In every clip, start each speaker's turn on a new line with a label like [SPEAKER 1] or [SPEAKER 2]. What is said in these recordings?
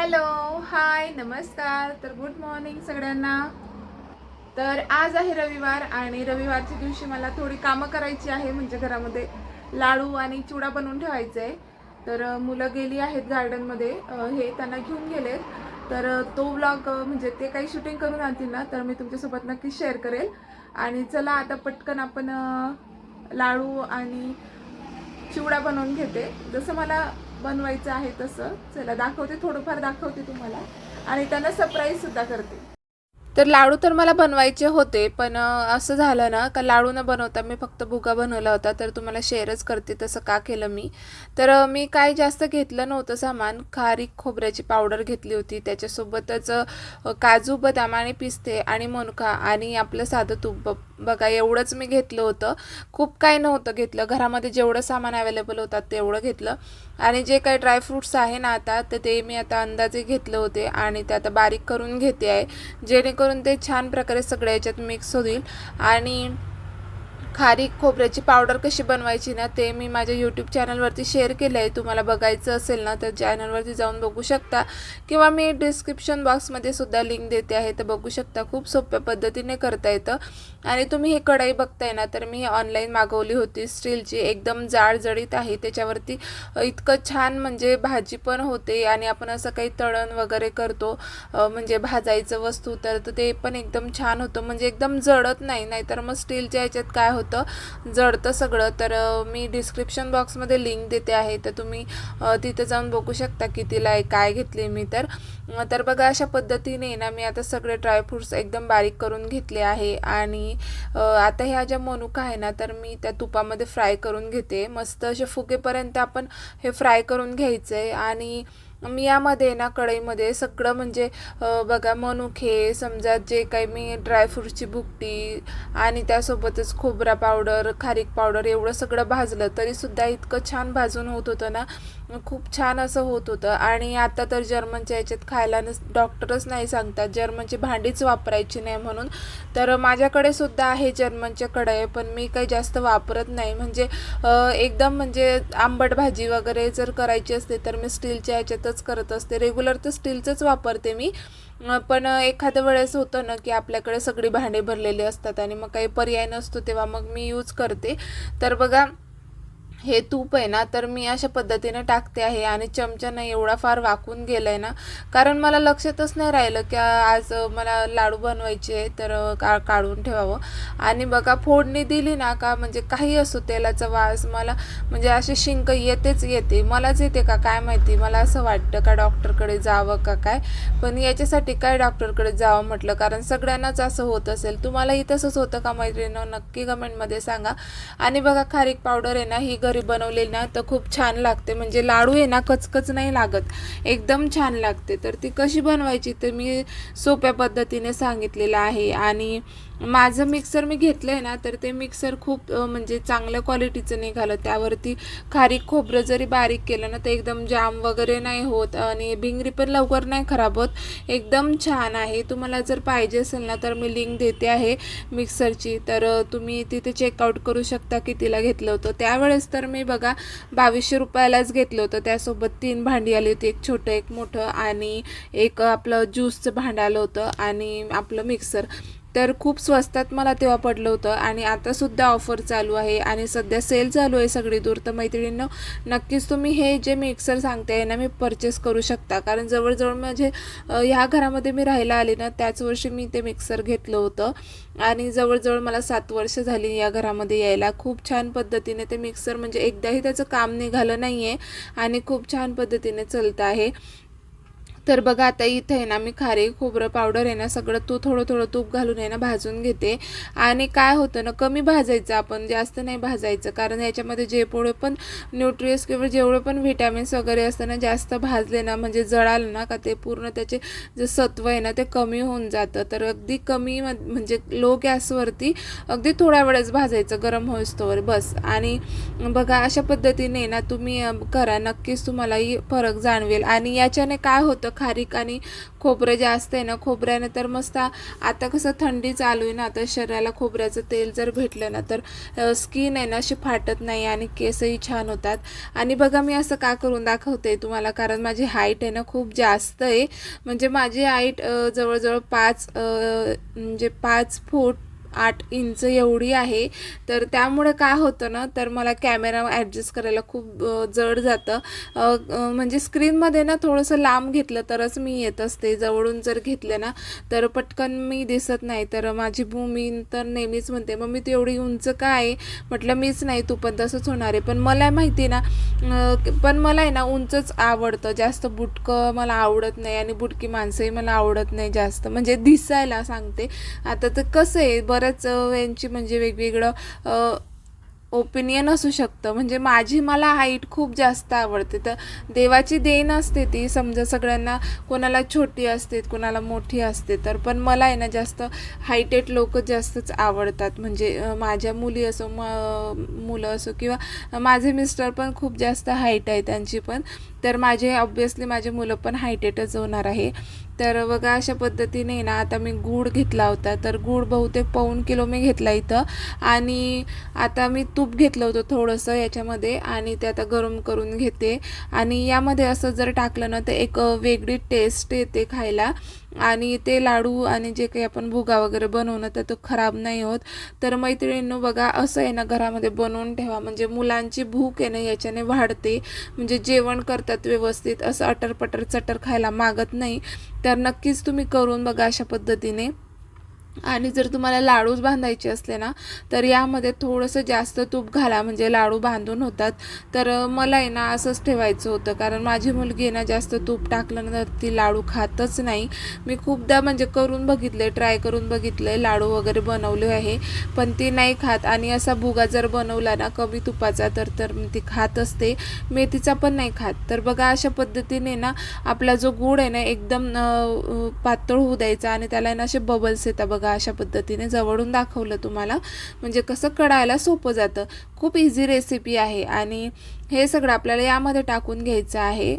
[SPEAKER 1] Hello hi नमस्कार. तर good morning सगळ्यांना. तर आज आहे रविवार आणि रविवारच्या दिवशी मला थोडी कामं करायची आहे. म्हणजे घरामध्ये लाडू आणि चिवडा बनवून ठेवायचा आहे तर मुलं गेली आहेत गार्डनमध्ये हे त्यांना घेऊन गेलेत. तर तो व्लॉग म्हणजे ते काही शूटिंग करून आणतील ना तर मी तुमच्यासोबत नक्की शेअर करेल. आणि चला आता पटकन आपण लाडू आणि चिवडा बनवून घेते. जसं मला बनवायचं आहे तसं. चला दाखवते थोडंफार दाखवते तुम्हाला. आणि त्यांना सरप्राईज सुद्धा करते. तर लाडू तर मला बनवायचे होते पण असं झालं ना का लाडू न बनवता मी फक्त भुगा बनवला होता तर तुम्हाला शेअरच करते तसं का केलं मी. तर मी काय जास्त घेतलं नव्हतं सामान. खारीक खोबऱ्याची पावडर घेतली होती. त्याच्यासोबतच काजू बदाम आणि पिस्ते आणि मनुका आणि आपलं साधं तूप बघा एवढंच मी घेतलं होतं. खूप काही नव्हतं घेतलं. घरामध्ये जेवढं सामान अवेलेबल होतात तेवढं घेतलं. आणि जे काही ड्रायफ्रूट्स आहे ना आता तर ते मी आता अंदाजे घेतले होते आणि ते आता बारीक करून घेते आहे. जेणेकरून ते छान प्रकारे सगळ्या याच्यात मिक्स होईल आणि खारीक खोबऱ्याची पावडर कशी बनवायची ना ते मी माझ्या यूट्यूब चॅनलवरती शेअर केलं आहे तुम्हाला बघायचं असेल ना तर चॅनलवरती जाऊन बघू शकता. किंवा मी डिस्क्रिप्शन बॉक्समध्ये सुद्धा लिंक देते आहे तर बघू शकता. खूप सोप्या पद्धतीने करता येतं. आणि तुम्ही हे कढई बघताय ना तर मी ऑनलाईन मागवली होती. स्टीलची एकदम जाडजडीत आहे. त्याच्यावरती इतकं छान म्हणजे भाजी पण होते. आणि आपण असं काही तळण वगैरे करतो म्हणजे भाजायचं वस्तू तर तर ते पण एकदम छान होतं. म्हणजे एकदम जडत नाही नाहीतर मग स्टीलच्या याच्यात काय होतं? जडतं सगळं तर मी डिस्क्रिप्शन बॉक्समध्ये लिंक देते आहे. तर तुम्ही तिथे जाऊन बघू शकता कितीला आहे काय घेतले मी तर. तर बघा अशा पद्धतीने ना मी आता सगळे ड्रायफ्रूट्स एकदम बारीक करून घेतले आहे. आणि आता ह्या ज्या मनुका आहे ना तर मी त्या तुपामध्ये फ्राय करून घेते. मस्त असे फुगेपर्यंत आपण हे फ्राय करून घ्यायचं. आहे आणि यामध्ये ना कढईमध्ये सगळं म्हणजे बघा मनुखे समजा जे काही मी ड्रायफ्रूटची बुकटी आणि त्यासोबतच खोबरा पावडर खारीक पावडर एवढं सगळं भाजलं तरीसुद्धा इतकं छान भाजून होत होतं ना. खूप छान असं होत होतं. आणि आता तर जर्मनच्या याच्यात खायला नस डॉक्टरच नाही सांगतात. जर्मनची भांडीच वापरायची नाही म्हणून. तर माझ्याकडे सुद्धा आहे जर्मनच्या कढई पण मी काही जास्त वापरत नाही. म्हणजे एकदम म्हणजे आंबट भाजी वगैरे जर करायची असते तर मी स्टीलच्या याच्यात ह्याच्यातच करत असते. रेग्युलर तर स्टीलचंच वापरते मी. पण एखाद्या वेळेस होतं ना की आपल्याकडे सगळी भांडे भरलेली असतात आणि मग काही पर्याय नसतो तेव्हा मग मी यूज करते. तर बघा हे तूप आहे ना तर मी अशा पद्धतीने टाकते आहे आणि चमच्यानं एवढा फार वाकून गेलाय ना. कारण मला लक्षातच नाही राहिलं की आज मला लाडू बनवायचे आहे तर का काढून ठेवावं. आणि बघा फोडणी दिली ना का म्हणजे काही असो तेलाचा वास मला म्हणजे अशी शिंक येतेच येते. मलाच येते का काय माहिती? मला असं वाटतं का डॉक्टरकडे जावं का काय? पण याच्यासाठी काय डॉक्टरकडे जावं म्हटलं? कारण सगळ्यांनाच असं होत असेल. तुम्हालाही तसंच होतं का मैत्रिणीनं? नक्की कमेंटमध्ये सांगा. आणि बघा खारीक पावडर आहे ना ही घरी बनवलेली ना तर खूप छान लागते. म्हणजे लाडू आहे ना कचकच नाही लागत. एकदम छान लागते. तर ती कशी बनवायची तर मी सोप्या पद्धतीने सांगितलेलं आहे. आणि माझं मिक्सर मी घेतलं आहे ना तर ते मिक्सर खूप म्हणजे चांगल्या क्वालिटीचं निघालं. त्यावरती खारीक खोबरं जरी बारीक केलं ना तर एकदम जाम वगैरे नाही होत आणि भिंगरी पण लवकर नाही खराब होत. एकदम छान आहे. तुम्हाला जर पाहिजे असेल ना तर मी लिंक देते आहे मिक्सरची तर तुम्ही तिथे चेकआउट करू शकता की तिला घेतलं होतं. त्यावेळेस तर मी बघा बावीसशे रुपयालाच घेतलं होतं. त्यासोबत तीन भांडी आली होती एक छोटं एक मोठं आणि एक आपलं ज्यूसचं भांडं आलं होतं आणि आपलं मिक्सर तर खूप स्वस्तात मला तेव्हा पडलं होतं आणि आतासुद्धा ऑफर चालू आहे आणि सध्या सेल चालू आहे सगळी दूर. तर मैत्रिणींनो नक्कीच तुम्ही हे जे मिक्सर सांगते आहे ना मी परचेस करू शकता. कारण जवळजवळ म्हणजे ह्या घरामध्ये मी राहायला आले ना त्याच वर्षी मी ते मिक्सर घेतलं होतं. आणि जवळजवळ मला सात वर्ष झाली या घरामध्ये यायला. खूप छान पद्धतीने ते मिक्सर म्हणजे एकदाही त्याचं काम निघालं नाही आहे आणि खूप छान पद्धतीने चालतं आहे. तर बघा आता इथं आहे ना मी खारे खोबरं पावडर आहे ना सगळं तू थोडं थोडं तूप घालून आहे ना भाजून घेते. आणि काय होतं ना कमी भाजायचं आपण जास्त नाही भाजायचं. कारण याच्यामध्ये जे पोळे पण न्यूट्रियस किंवा जेवढे पण व्हिटॅमिन्स वगैरे असतं ना जास्त भाजले ना म्हणजे जळालं ना का ते पूर्ण त्याचे जे सत्व आहे ना ते कमी होऊन जातं. तर अगदी कमी म- म्हणजे लो गॅसवरती अगदी थोड्या वेळेस भाजायचं गरम होईस्तोवर बस. आणि बघा अशा पद्धतीने ना तुम्ही करा. नक्कीच तुम्हालाही फरक जाणवेल. आणि याच्याने काय होतं खारीक आणि खोबरं जे असतंय ना खोबऱ्याने तर मस्त आता कसं थंडी चालू आहे ना तर शरीराला खोबऱ्याचं तेल जर भेटलं ना तर स्किन आहे ना अशी फाटत नाही आणि केसही छान होतात. आणि बघा मी असं का करून दाखवते तुम्हाला? कारण माझी हाईट आहे ना खूप जास्त आहे. म्हणजे माझी हाईट जवळजवळ पाच म्हणजे पाच फूट आठ इंच एवढी आहे. तर त्यामुळे काय होतं ना तर मला कॅमेरा ॲडजस्ट करायला खूप जड जातं. म्हणजे स्क्रीनमध्ये ना थोडंसं लांब घेतलं तरच मी येत असते. जवळून जर घेतलं ना तर पटकन मी दिसत नाही. तर माझी भूमी तर नेहमीच म्हणते मम्मी तू एवढी उंच काय आहे? म्हटलं मीच नाही तू पण तसंच होणार आहे. पण मला माहिती आहे ना पण मला आहे ना उंचच आवडतं. जास्त बुटकं मला आवडत नाही आणि बुटकी माणसंही मला आवडत नाही जास्त. म्हणजे दिसायला सांगते. आता तर कसं आहे बऱ्याच अ, यांची म्हणजे वेगवेगळं ओपिनियन असू शकतं. म्हणजे माझी मला हाईट खूप जास्त आवडते. तर देवाची देण असते ती. समजा सगळ्यांना कोणाला छोटी असते कोणाला मोठी असते तर पण मला आहे ना जास्त हायटेड लोक जास्तच आवडतात. म्हणजे माझ्या मुली असो म मुलं असो किंवा माझे मिस्टर पण खूप जास्त हाईट आहे त्यांची पण. तर माझे ऑब्व्हियसली माझे मुलं पण हायटेटच होणार आहे. तर बघा अशा पद्धतीने ना आता मी गूळ घेतला होता. तर गूळ बहुतेक पाऊण किलो मी घेतला इथं. आणि आता मी तूप घेतलं होतं थोडंसं याच्यामध्ये आणि ते आता गरम करून घेते. आणि यामध्ये असं जर टाकलं ना तर एक वेगळी टेस्ट येते खायला. आणि ते लाडू आणि जे काही आपण भुगा वगैरे बनवणं तर तो खराब नाही होत. तर मैत्रिणींनो बघा असं आहे ना घरामध्ये बनवून ठेवा. म्हणजे मुलांची भूक आहे ना याच्याने वाढते. म्हणजे जेवण करतात व्यवस्थित असं अटरपटर चटर खायला मागत नाही. तर नक्कीच तुम्ही करून बघा अशा पद्धतीने. आणि जर तुम्हाला लाडूच बांधायचे असले ना तर यामध्ये थोडंसं जास्त तूप घाला. म्हणजे लाडू बांधून होतात. तर मला आहे ना असंच ठेवायचं होतं. कारण माझी मुलगी आहे ना जास्त तूप टाकलं तर ती लाडू खातच नाही. मी खूपदा म्हणजे करून बघितले ट्राय करून बघितले लाडू वगैरे बनवले आहे. पण ती नाही खात. आणि असा भुगा जर बनवला ना कमी तुपाचा तर तर ती खात असते. मेथीचा पण नाही खात. तर बघा अशा पद्धतीने ना आपला जो गूळ आहे ना एकदम पातळ होऊ द्यायचा. आणि त्याला आहे ना असे बबल्स येतात बघा. बघा अशा पद्धतीने जवळून दाखवलं तुम्हाला. म्हणजे कसं कळायला सोपं जातं. खूप इझी रेसिपी आहे आणि हे सगळं आपल्याला यामध्ये टाकून घ्यायचं आहे.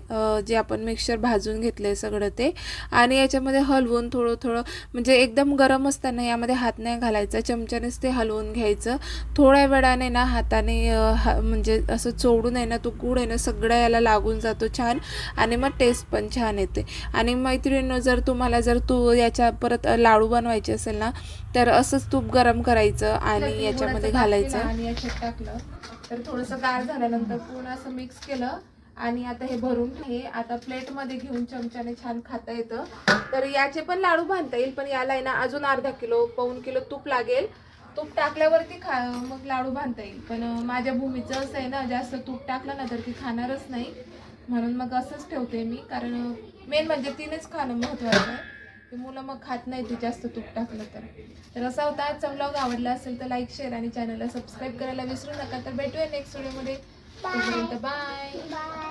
[SPEAKER 1] जे आपण मिक्सर भाजून घेतलं आहे सगळं ते. आणि याच्यामध्ये हलवून थोडं थोडं म्हणजे एकदम गरम असताना यामध्ये हात नाही घालायचा. चमच्यानेच ते हलवून घ्यायचं. थोड्या वेळाने ना हाताने हा म्हणजे असं चोडून आहे ना तो गूळ आहे ना सगळ्या याला लागून जातो छान. आणि मग टेस्ट पण छान येते. आणि मैत्रिणींनो जर तुम्हाला जर तू याच्या परत लाडू बनवायचे असेल ना तर असंच तूप गरम करायचं आणि याच्यामध्ये घालायचं. आणि याच्यात टाकलं. तर थोडंसं गार झाल्यानंतर पूर्ण असं मिक्स केलं. आणि आता हे भरून हे आता प्लेटमध्ये घेऊन चमच्याने छान खाता येतं. तर याचे पण लाडू बांधता येईल पण याला आहे ना अजून अर्धा किलो पाऊन किलो तूप लागेल. तूप टाकल्यावरती खा मग लाडू बांधता येईल. पण माझ्या भूमीचं असं आहे ना जास्त तूप टाकलं ना तर ती खाणारच नाही. म्हणून मग असंच ठेवते मी कारण मेन म्हणजे तिनेच खाणं महत्त्वाचं आहे. की मुलं मग खात नाही तू जास्त तूप टाकलं तर. तर असा होता आजचा ब्लॉग आवडला असेल तर लाईक शेअर आणि चॅनलला सबस्क्राईब करायला विसरू नका. तर भेटूया नेक्स्ट व्हिडिओमध्ये बाय
[SPEAKER 2] बाय